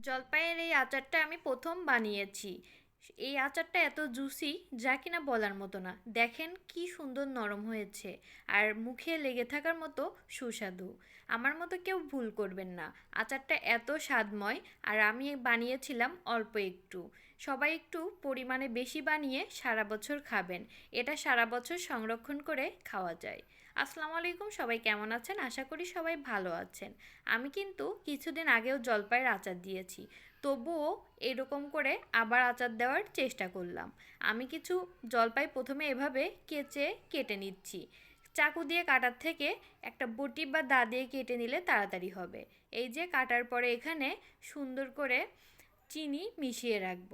জলপাইয়ের এই আচারটা আমি প্রথম বানিয়েছি। এই আচারটা এত জুসি যা কিনা বলার মতো না। দেখেন কি সুন্দর নরম হয়েছে। আর মুখে লেগে থাকার মতো সুস্বাদু। আমার মতো কেউ ভুল করবেন না। আচারটা এত স্বাদময়, আর আমি বানিয়েছিলাম অল্প একটু। সবাই একটু পরিমাণে বেশি বানিয়ে সারা বছর খাবেন। এটা সারা বছর সংরক্ষণ করে খাওয়া যায়। আসসালামু আলাইকুম, সবাই কেমন আছেন? আশা করি সবাই ভালো আছেন। আমি কিন্তু কিছুদিন আগেও জলপাইয়ের আচার দিয়েছি। তবুও এরকম করে আবার আচার দেওয়ার চেষ্টা করলাম। আমি কিছু জলপাই প্রথমে এভাবে কেচে কেটে নিচ্ছি। চাকু দিয়ে কাটার থেকে একটা বটি বা দা দিয়ে কেটে নিলে তাড়াতাড়ি হবে। এই যে কাটার পরে এখানে সুন্দর করে চিনি মিশিয়ে রাখব।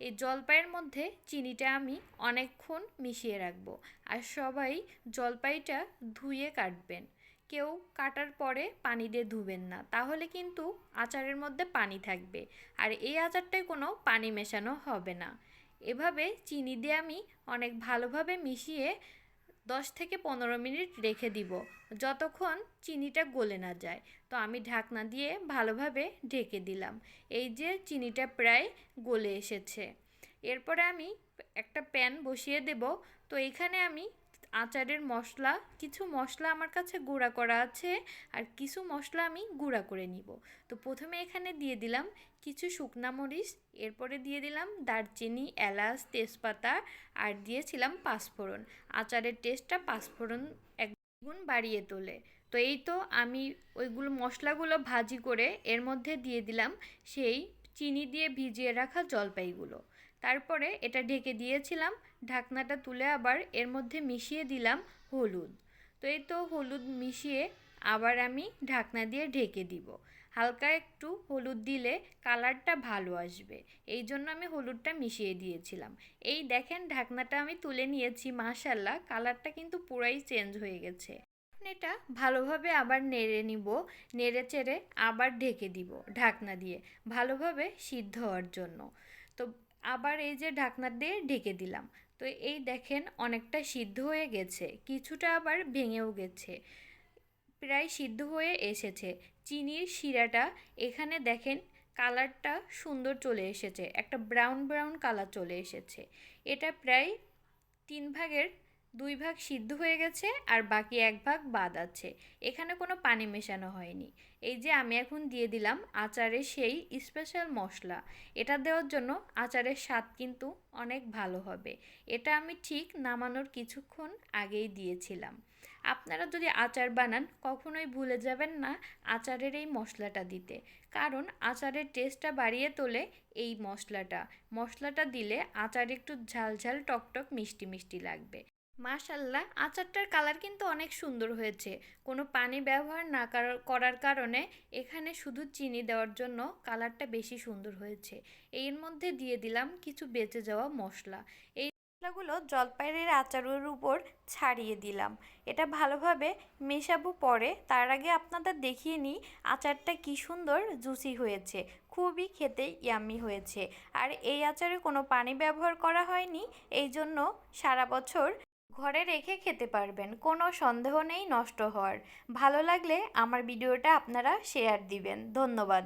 এই জলপাইয়ের মধ্যে চিনিটা আমি অনেকক্ষণ মিশিয়ে রাখব আর সবাই জলপাইটা ধুয়ে কাটবেন। কেউ কাটার পরে পানি দিয়ে ধুবেন না, তাহলে কিন্তু আচারের মধ্যে পানি থাকবে আর এই আচারটায় কোনো পানি মেশানো হবে না। এভাবে চিনি দিয়ে আমি অনেক ভালোভাবে মিশিয়ে দশ থেকে পনেরো মিনিট রেখে দিব, যতক্ষণ চিনিটা গলে না যায়। তো আমি ঢাকনা দিয়ে ভালোভাবে ঢেকে দিলাম। এই যে চিনিটা প্রায় গলে এসেছে। এরপরে আমি একটা প্যান বসিয়ে দেব। তো এখানে আমি আচারের মশলা, কিছু মশলা আমার কাছে গুঁড়া করা আছে আর কিছু মশলা আমি গুঁড়া করে নিব। তো প্রথমে এখানে দিয়ে দিলাম কিছু শুকনা মরিচ, এরপরে দিয়ে দিলাম দারচিনি, এলাচ, তেজপাতা আর দিয়েছিলাম পাঁচফোড়ন। আচারের টেস্টটা পাঁচফোড়ন এক গুণ বাড়িয়ে তোলে। তো এই তো আমি ওইগুলো মশলাগুলো ভাজি করে এর মধ্যে দিয়ে দিলাম সেই চিনি দিয়ে ভিজিয়ে রাখা জলপাইগুলো। তারপরে এটা ঢেকে দিয়েছিলাম, ঢাকনাটা তুলে আবার এর মধ্যে মিশিয়ে দিলাম হলুদ। তো এই তো হলুদ মিশিয়ে আবার আমি ঢাকনা দিয়ে ঢেকে দিব। হালকা একটু হলুদ দিলে কালারটা ভালো আসবে। এই জন্য আমি হলুদটা মিশিয়ে দিয়েছিলাম। এই দেখেন ঢাকনাটা আমি তুলে নিয়েছি মাশাল্লাহ কালারটা কিন্তু পুরাই চেঞ্জ হয়ে গেছে। এটা ভালোভাবে আবার নেড়ে নিব, নেড়ে চেড়ে আবার ঢেকে দিব ঢাকনা দিয়ে, ভালোভাবে সিদ্ধ হওয়ার জন্য। তো আবার এই যে ঢাকনা দিয়ে ঢেকে দিলাম। তো এই দেখেন অনেকটা সিদ্ধ হয়ে গেছে, কিছুটা আবার ভেঙেও গেছে। প্রায় সিদ্ধ হয়ে এসেছে। চিনির শিরাটা, এখানে দেখেন কালারটা সুন্দর চলে এসেছে, একটা ব্রাউন ব্রাউন কালার চলে এসেছে। এটা প্রায় তিন ভাগের দুই ভাগ সিদ্ধ হয়ে গেছে আর বাকি এক ভাগ বাদ আছে। এখানে কোনো পানি মেশানো হয়নি। এই যে আমি এখন দিয়ে দিলাম আচারের সেই স্পেশাল মশলা। এটা দেওয়ার জন্য আচারের স্বাদ কিন্তু অনেক ভালো হবে। এটা আমি ঠিক নামানোর কিছুক্ষণ আগেই দিয়েছিলাম। আপনারা যদি আচার বানান, কখনোই ভুলে যাবেন না আচারের এই মশলাটা দিতে। কারণ আচারের টেস্টটা বাড়িয়ে তোলে এই মশলাটা। মশলাটা দিলে আচার একটু ঝাল ঝাল, টকটক, মিষ্টি মিষ্টি লাগবে। মাশাল্লাহ আচারটার কালার কিন্তু অনেক সুন্দর হয়েছে। কোনো পানি ব্যবহার না করার কারণে এখানে শুধু চিনি দেওয়ার জন্য কালারটা বেশি সুন্দর হয়েছে। এর মধ্যে দিয়ে দিলাম কিছু বেঁচে যাওয়া মশলা। এই মশলাগুলো জলপাইয়ের আচারের উপর ছাড়িয়ে দিলাম। এটা ভালোভাবে মেশাবো পরে। তার আগে আপনাদের দেখিয়ে নিই আচারটা কি সুন্দর, জুসি হয়েছে। খুবই খেতে ইয়ামি হয়েছে। আর এই আচারে কোনো পানি ব্যবহার করা হয়নি। এই জন্য সারা বছর ঘরে রেখে খেতে পারবেন। কোনো সন্দেহ নেই, নষ্ট হওয়ার। ভালো লাগলে আমার ভিডিওটা আপনারা শেয়ার দিবেন। ধন্যবাদ।